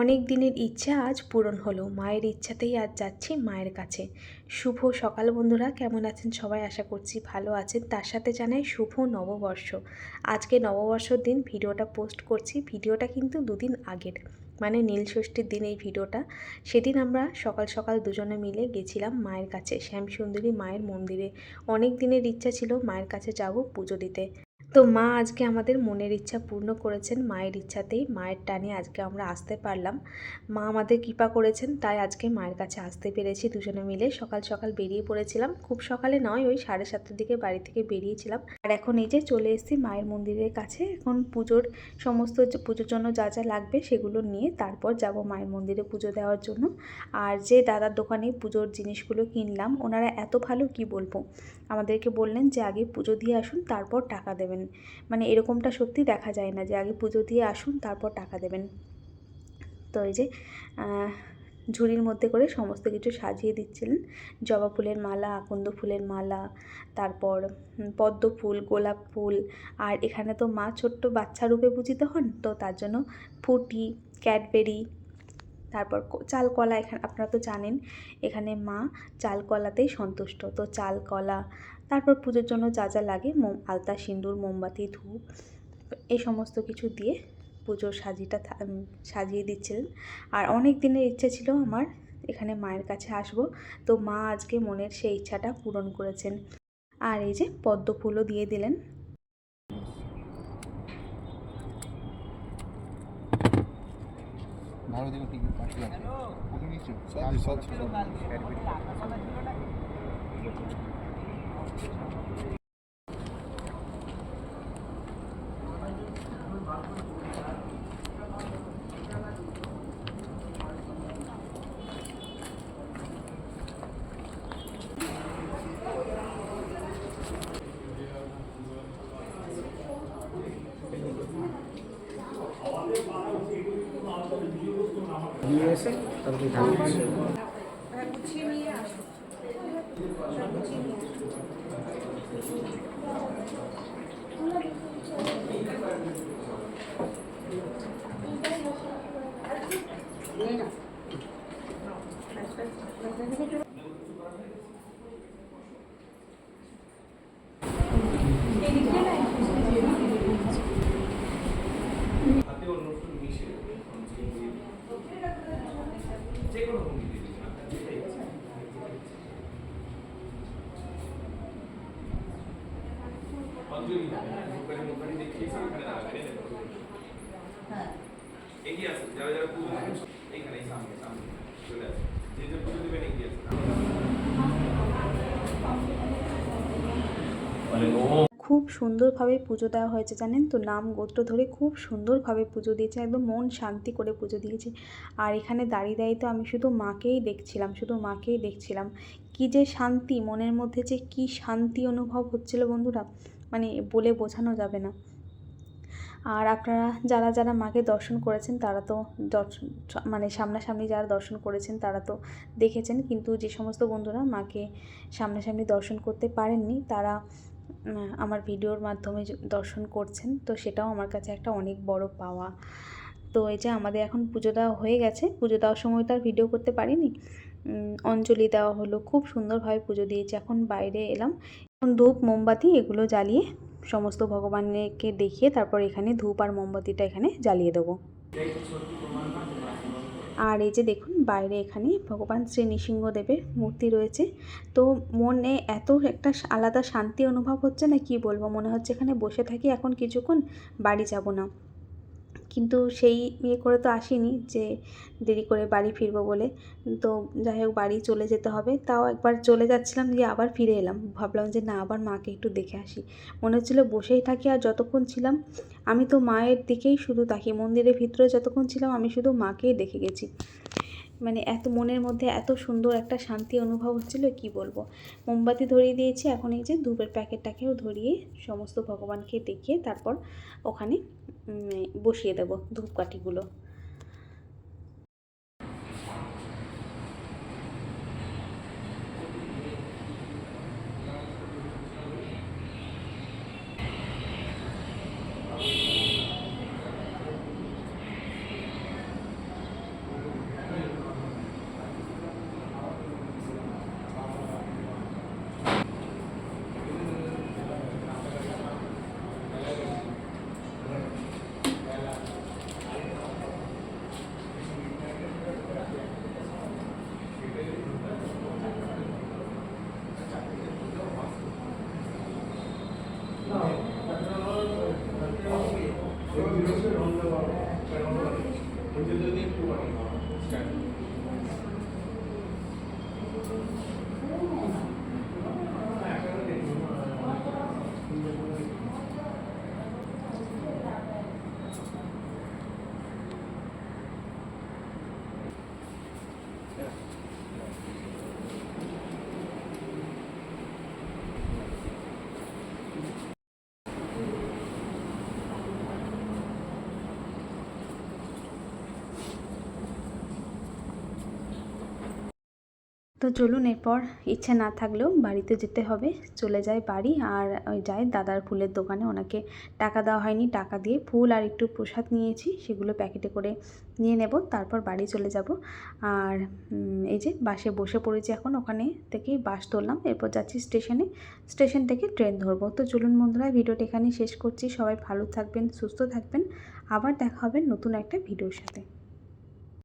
অনেক দিনের ইচ্ছা আজ পূরণ হলো। মায়ের ইচ্ছাতেই আজ যাচ্ছি মায়ের কাছে। শুভ সকাল বন্ধুরা, কেমন আছেন সবাই? আশা করছি ভালো আছেন। তার সাথে জানাই শুভ নববর্ষ। আজকে নববর্ষর দিন ভিডিওটা পোস্ট করছি। ভিডিওটা কিন্তু দুদিন আগের। মানে নীলষষ্ঠীর দিন এই ভিডিওটা। সেদিন আমরা সকাল সকাল দুজনে মিলে গেছিলাম মায়ের কাছে। শ্যামসুন্দরী মায়ের মন্দিরে। অনেক দিনের ইচ্ছা ছিল মায়ের কাছে যাব পুজো দিতে। তো মা আজকে আমাদের মনের ইচ্ছা পূর্ণ করেছেন। মায়ের ইচ্ছাতেই, মায়ের টানে আজকে আমরা আসতে পারলাম। মা আমাদের কৃপা করেছেন, তাই আজকে মায়ের কাছে আসতে পেরেছি দুজনে মিলে। সকাল সকাল বেরিয়ে পড়েছিলাম। খুব সকালে নয়, ওই সাড়ে সাতটার দিকে বাড়ি থেকে বেরিয়েছিলাম। আর এখন এই যে চলে এসেছি মায়ের মন্দিরের কাছে। এখন পুজোর সমস্ত পুজোর জন্য যা যা লাগবে সেগুলো নিয়ে তারপর যাব মায়ের মন্দিরে পুজো দেওয়ার জন্য। আর যে দাদার দোকানে পুজোর জিনিসগুলো কিনলাম, ওনারা এত ভালো কি বলব? আমাদেরকে বললেন যে আগে পুজো দিয়ে আসুন, তারপর টাকা দেবেন। মানে এরকমটা সত্যি দেখা যায় না যে আগে পুজো দিয়ে আসুন, তারপর টাকা দেবেন। তো এই যে ঝুড়ির মধ্যে করে সমস্ত কিছু সাজিয়ে দিচ্ছিলেন। জবা ফুলের মালা, আকন্দ ফুলের মালা, তারপর পদ্ম ফুল, গোলাপ ফুল, আর এখানে তো মা ছোট্ট বাচ্চা রূপে পূজিত হন, তো তার জন্য ফুটি, ক্যাডবেরি তারপর চাল কলা এখানে, আপনারা তো জানেন, এখানে মা চাল কলাতেই সন্তুষ্ট। তো চাল কলা তারপর পুজোর জন্য যা যা লাগে, মোম, আলতা, সিঁদুর, মোমবাতি, ধূপ, এই সমস্ত কিছু দিয়ে পুজোর সাজিটা সাজিয়ে দিচ্ছিলেন। আর অনেক দিনের ইচ্ছে ছিল আমার এখানে মায়ের কাছে আসব। তো মা আজকে মনের সেই ইচ্ছাটা পূরণ করেছেন। আর এই যে পদ্ম ফুলও দিয়ে দিলেন। ভালো দেখো টিকিট কি পাখি আছে। ওকে নিচ্ছ? সব নিয়ে এসে তারপরে ঢাকা দিচ্ছে এগিয়ে আসুন যারা যারা পুজো এইখানে সামনে সামনে চলে আসুন। যে যে পুজো দেবেন এগিয়ে আসুন খুব সুন্দরভাবে পুজো দেওয়া হয়েছে জানেন তো? নাম গোত্র ধরে খুব সুন্দরভাবে পুজো দিয়েছে একদম মন শান্তি করে পুজো দিয়েছে। আর এখানে দাঁড়িয়ে দাঁড়িয়ে তো আমি শুধু মাকেই দেখছিলাম শুধু মাকেই দেখছিলাম। কি যে শান্তি মনের মধ্যে যে কি শান্তি অনুভব হচ্ছিল বন্ধুরা। মানে বলে বোঝানো যাবে না। আর আপনারা যারা যারা মাকে দর্শন করেছেন, তারা তো দর্শন মানে সামনাসামনি যারা দর্শন করেছেন, তারা তো দেখেছেন। কিন্তু যে সমস্ত বন্ধুরা মাকে সামনাসামনি দর্শন করতে পারেননি, তারা আমার ভিডিওর মাধ্যমে দর্শন করছেন, তো সেটাও আমার কাছে একটা অনেক বড় পাওয়া। তো এই যে আমাদের এখন পুজো দেওয়া হয়ে গেছে। পুজো দেওয়ার সময় তো আর ভিডিও করতে পারিনি। অঞ্জলি দেওয়া হলো। খুব সুন্দরভাবে পুজো দিয়েছি। এখন বাইরে এলাম। ধূপ, মোমবাতি এগুলো জ্বালিয়ে সমস্ত ভগবানকে দেখিয়ে তারপর এখানে ধূপ আর মোমবাতিটা এখানে জ্বালিয়ে দেবো। আর এই যে দেখুন, বাইরে এখানে ভগবান শ্রী নৃসিংহদেবের মূর্তি রয়েছে। তো মনে এত একটা আলাদা শান্তি অনুভব হচ্ছে না? কি বলব? মনে হচ্ছে এখানে বসে থাকি, এখন কিছুক্ষণ বাড়ি যাব না। কিন্তু সেই ইয়ে করে তো আসিনি যে দেরি করে বাড়ি ফিরবো বলে। তো যাই হোক, বাড়ি চলে যেতে হবে। তাও একবার চলে যাচ্ছিলাম দিয়ে আবার ফিরে এলাম। ভাবলাম যে না, আবার মাকে একটু দেখে আসি। মনে হচ্ছিল বসেই থাকি আর যতক্ষণ ছিলাম, আমি তো মায়ের দিকেই শুধু তাকি। মন্দিরের ভিতরে যতক্ষণ ছিলাম, আমি শুধু মাকেই দেখে গেছি। মানে এত মনের মধ্যে এত সুন্দর একটা শান্তি অনুভব হচ্ছিল, কি বলব? মোমবাতি ধরিয়ে দিয়েছি, এখন এই যে ধূপের প্যাকেটটাকেও ধরিয়ে সমস্ত ভগবানকে দেখিয়ে তারপর ওখানে বসিয়ে দেবো ধূপকাঠিগুলো। তো চলুন এরপর ইচ্ছে না থাকলেও বাড়িতে যেতে হবে। চলে যায় বাড়ি আর ওই যাই দাদার ফুলের দোকানে। ওনাকে টাকা দেওয়া হয়নি। টাকা দিয়ে ফুল আর একটু প্রসাদ নিয়েছি। সেগুলো প্যাকেটে করে নিয়ে নেব। তারপর বাড়ি চলে যাব। আর এই যে বাসে বসে পড়েছি এখন। ওখানে থেকেই বাস তুললাম। এরপর যাচ্ছি স্টেশনে। স্টেশন থেকে ট্রেন ধরবো। তো চলুন বন্ধুরা, ভিডিওটা এখানেই শেষ করছি। সবাই ভালো থাকবেন, সুস্থ থাকবেন। আবার দেখা হবে নতুন একটা ভিডিওর সাথে।